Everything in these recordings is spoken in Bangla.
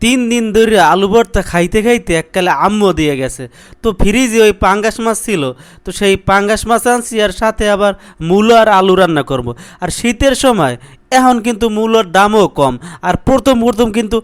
তিন দিন ধরে আলু ভর্তা খাইতে খাইতে এককালে আম্মু দিয়ে গেছে তো ফ্রিজে ওই পাঙ্গাস মাছ ছিল, তো সেই পাঙ্গাস মাছ আনছি, আর সাথে আবার মূলো আর আলু রান্না করব। আর শীতের সময় এখন কিন্তু মূলোর দামও কম। আর প্রথম প্রথম কিন্তু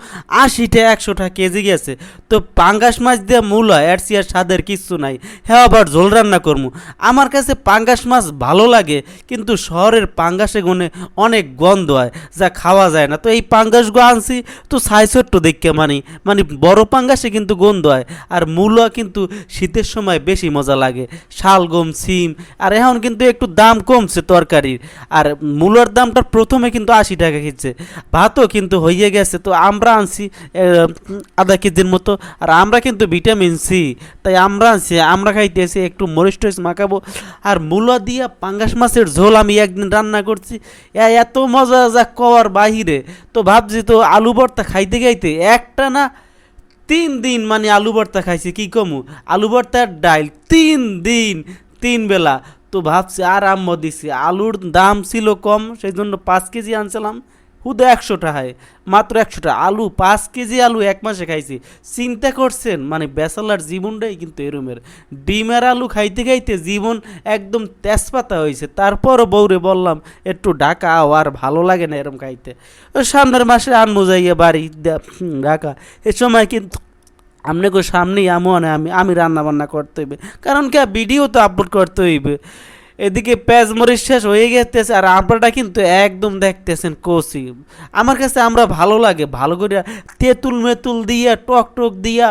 আশিটা, একশোটা কেজি গেছে। তো পাঙ্গাস মাছ দিয়ে মূলো এর চেয়ে আর স্বাদের কিচ্ছু নাই। হ্যাঁ আবার ঝোল রান্না করব আমার কাছে পাঙ্গাস মাছ ভালো লাগে, কিন্তু শহরের পাঙ্গাসে গুনে অনেক গন্ধ হয়, যা খাওয়া যায় না। তো এই পাঙ্গাসগুলো আনছি, তো সাই ছোট্ট দেখকে মানে। মানে বড় পাঙ্গাসে কিন্তু গন্ধ হয়, আর মূলো কিন্তু শীতের সময় বেশি মজা লাগে। শালগম, সিম, আর এখন কিন্তু একটু দাম কমছে তরকারির। আর মূলোর দামটা প্রথমে কিন্তু আশি টাকা খেয়েছে ভাতও কিন্তু হয়ে গেছে। তো আমরা আনছি আধা কেজির মতো। আর আমরা কিন্তু ভিটামিন সি। তাই আমরা আনছি, আমরা খাইতেছি একটু মরিচ টরিচ মাখাবো। আর মূলো দিয়া পাঙ্গাস মাছের ঝোল আমি একদিন রান্না করছি। এত মজা যা কওয়ার বাহিরে। তো ভাবছি তো আলু ভর্তা খাইতে খাইতে একটা না তিন দিন মানে আলু ভর্তা খাইছি, কি কমু? আলু ভর্তার ডাইল তিন দিন, তিন বেলা। তো ভাবছি, আর আম্ম দিছি, আলুর দাম ছিল কম সেই জন্য পাঁচ কেজি আনছিলাম। হুদে একশো টাকায়, মাত্র একশো টাকা। আলু, পাঁচ কেজি আলু এক মাসে খাইছি। চিন্তা করছেন? মানে বেসালার জীবনটাই কিন্তু এরমের। ডিমের আলু খাইতে খাইতে জীবন একদম তেজপাতা হয়েছে। তারপরও বউরে বললাম, একটু ঢাকা আর ভালো লাগে না এরম খাইতে। সামনের মাসে আনব যাইয়ে বাড়ি ঢাকা। এ সময় কিন্তু আপনাকে সামনেই এমন আমি আমি রান্না বান্না করতে হইবে। কারণ কি ভিডিও তো আপলোড করতে হইবে। এদিকে পেঁয়াজ মরিচ শেষ হয়ে গেতেছে, আর আপনারা কিন্তু একদম দেখতেছেন কষি আমার কাছে আমরা ভালো লাগে, ভালো করে তেঁতুল মেতুল দিয়া, টক টক দিয়া,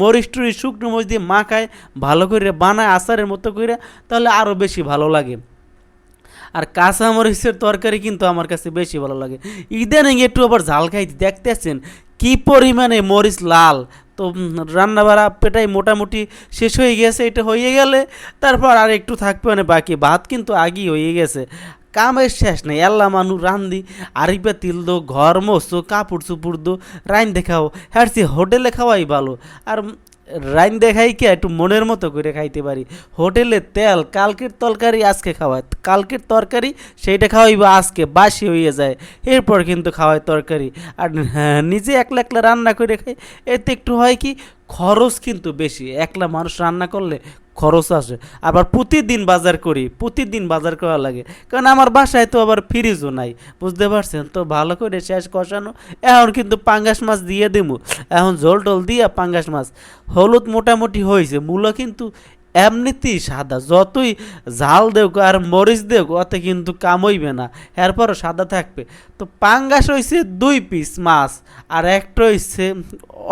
মরিচ টরিচ, শুকনো মরিচ দিয়ে মাখায়, ভালো করে বানায়, আচারের মতো করে তাহলে আরও বেশি ভালো লাগে। আর কাঁচা মরিচের তরকারি কিন্তু আমার কাছে বেশি ভালো লাগে। ইদানিং একটু আবার ঝাল খাইতে দেখতেছেন, কি পরিমাণে মরিচ লাল তো রান্না বাড়া পেটাই মোটামুটি শেষ হয়ে গেছে, এটা হয়ে গেলে তারপর আর একটু থাকবে মানে বাকি ভাত কিন্তু আগেই হয়ে গেছে। কামের শেষ নেই আল্লাহ মানু রান্ধি আরিপা তিল দো, ঘর মস্ত কাপড় চুপুর দো, রাইন দেখাও হ্যাঁ হোটেলে খাওয়াই ভালো। আর রাইন দেখাই কি একটু মনের মতো করে খাইতে পারি। হোটেলে তেল কালকের তরকারি আজকে খাওয়ায়। কালকের তরকারি সেইটা খাওয়াইব আজকে বাসি হয়ে যায়। এরপর কিন্তু খাওয়ায় তরকারি। আর হ্যাঁ, নিজে একলা একলা রান্না করে খাই। এতে একটু হয় কি খরচ কিন্তু বেশি। একলা মানুষ রান্না করলে খরচ আসে। আবার প্রতিদিন বাজার করি, প্রতিদিন বাজার করা লাগে। কারণ আমার বাসায় তো আবার ফ্রিজও নাই। বুঝতে পারছেন? তো ভালো করে শেষ কষানো। এখন কিন্তু পাঙ্গাস মাছ দিয়ে দেবো এখন ঝোল টোল দিয়ে পাঙ্গাস মাছ। হলুদ মোটামুটি হয়েছে। মূলো কিন্তু এমনিতেই সাদা। যতই ঝাল দেও আর মরিচ দেও ওতে কিন্তু কামইবে না। এরপরও সাদা থাকবে। তো পাঙ্গাস হয়েছে দুই পিস মাছ, আর একটা হয়েছে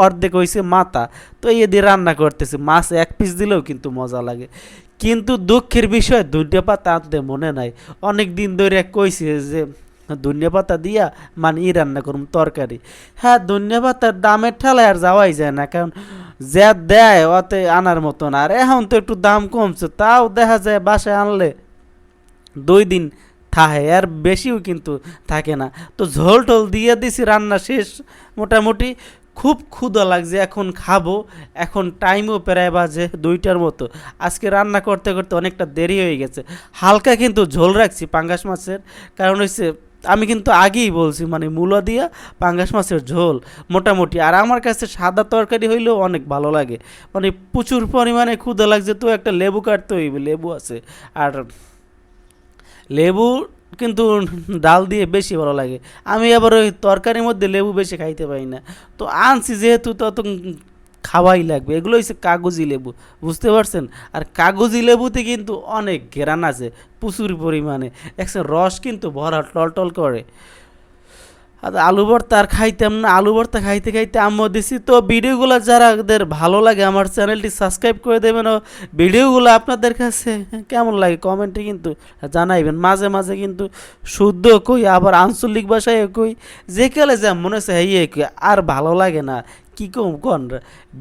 অর্ধেক হয়েছে মাথা। তো এই দিয়ে রান্না করতেছে। মাছ এক পিস দিলেও কিন্তু মজা লাগে। কিন্তু দুঃখের বিষয়, দুইটা পাতা আনতে মনে নাই। অনেক দিন ধরে কইছে যে ধনিয়া দিয়া মানে ই রান্না করুম, তরকারি। হ্যাঁ ধনিয়া পাতার দামের ঠেলায় আর যাওয়াই যায় না, কারণ যা দেয় ওতে আনার মতন আর এখন তো একটু দাম কমছে, তাও দেখা যায় বাসায় আনলে দুই দিন থাকে, আর বেশিও কিন্তু থাকে না। তো ঝোল টোল দিয়ে দিছি, রান্না শেষ। মোটামুটি খুব ক্ষুধা লাগছে, এখন খাব, এখন টাইমও প্রায় বাজে দুইটার মতো। আজকে রান্না করতে করতে অনেকটা দেরি হয়ে গেছে। হালকা কিন্তু ঝোল রাখছি, পাঙ্গাস মাছের। কারণ হচ্ছে আমি কিন্তু আগেই বলছি মানে মূলো দিয়া পাঙ্গাস মাছের ঝোল, মোটামুটি। আর আমার কাছে সাদা তরকারি হইলেও অনেক ভালো লাগে। মানে প্রচুর পরিমাণে ক্ষুধা লাগছে, তো একটা লেবু কাটতে হইবে, লেবু আছে। আর লেবু কিন্তু ডাল দিয়ে বেশি ভালো লাগে। আমি আবার ওই তরকারির মধ্যে লেবু বেশি খাইতে পারি না। তো আনছি যেহেতু তত খাওয়াই লাগবে। এগুলো হচ্ছে কাগজি লেবু, বুঝতে পারছেন? আর কাগজি লেবুতে কিন্তু অনেক ঘেরান আছে, প্রচুর পরিমাণে। একসে রস কিন্তু ভরা টল টল করে। আর আলু ভর্তা আর খাইতাম না, আলু ভর্তা খাইতে খাইতে আম্মু দিছি। তো ভিডিওগুলো যারাদের ভালো লাগে আমার চ্যানেলটি সাবস্ক্রাইব করে দেবেন ও ভিডিওগুলো আপনাদের কাছে কেমন লাগে কমেন্টে কিন্তু জানাইবেন। মাঝে মাঝে কিন্তু শুদ্ধ কই, আবার আঞ্চলিক ভাষায় কই, যে কেলে যা মনে হচ্ছে হ্যাঁ কই, আর ভালো লাগে না। কি কম কোন?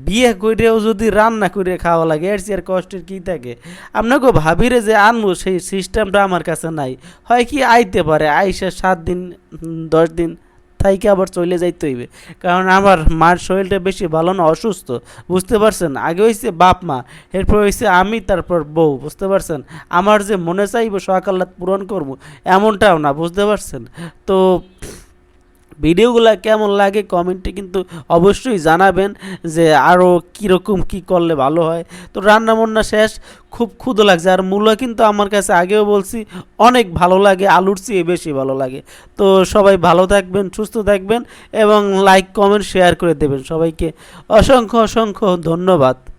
বিয়ে করেও যদি রান্না করে খাওয়া লাগে, এর চেয়ে কষ্টের কী থাকে? আপনাকে ভাবিরে যে আনব, সেই সিস্টেমটা আমার কাছে নাই। হয় কি আইতে পারে, আইসা সাত দিন দশ দিন থাইকে আবার চলে যাইতে হইবে। কারণ আমার মার শরীরটা বেশি ভালো না, অসুস্থ, বুঝতে পারছেন? আগে হয়েছে বাপ মা, এরপর হয়েছে আমি, তারপর বউ, বুঝতে পারছেন? আমার যে মনে চাইব সকাল পূরণ করব, এমনটাও না, বুঝতে পারছেন? তো ভিডিওগুলো কেমন লাগে কমেন্টে কিন্তু অবশ্যই জানাবেন যে আরও কীরকম কি করলে ভালো হয়। তো রান্না বান্না শেষ, খুব ক্ষুদো লাগছে। আর মূলা কিন্তু আমার কাছে আগেও বলছি, অনেক ভালো লাগে, আলুর চেয়ে বেশি ভালো লাগে। তো সবাই ভালো থাকবেন, সুস্থ থাকবেন এবং লাইক কমেন্ট শেয়ার করে দেবেন সবাইকে। অসংখ্য অসংখ্য ধন্যবাদ।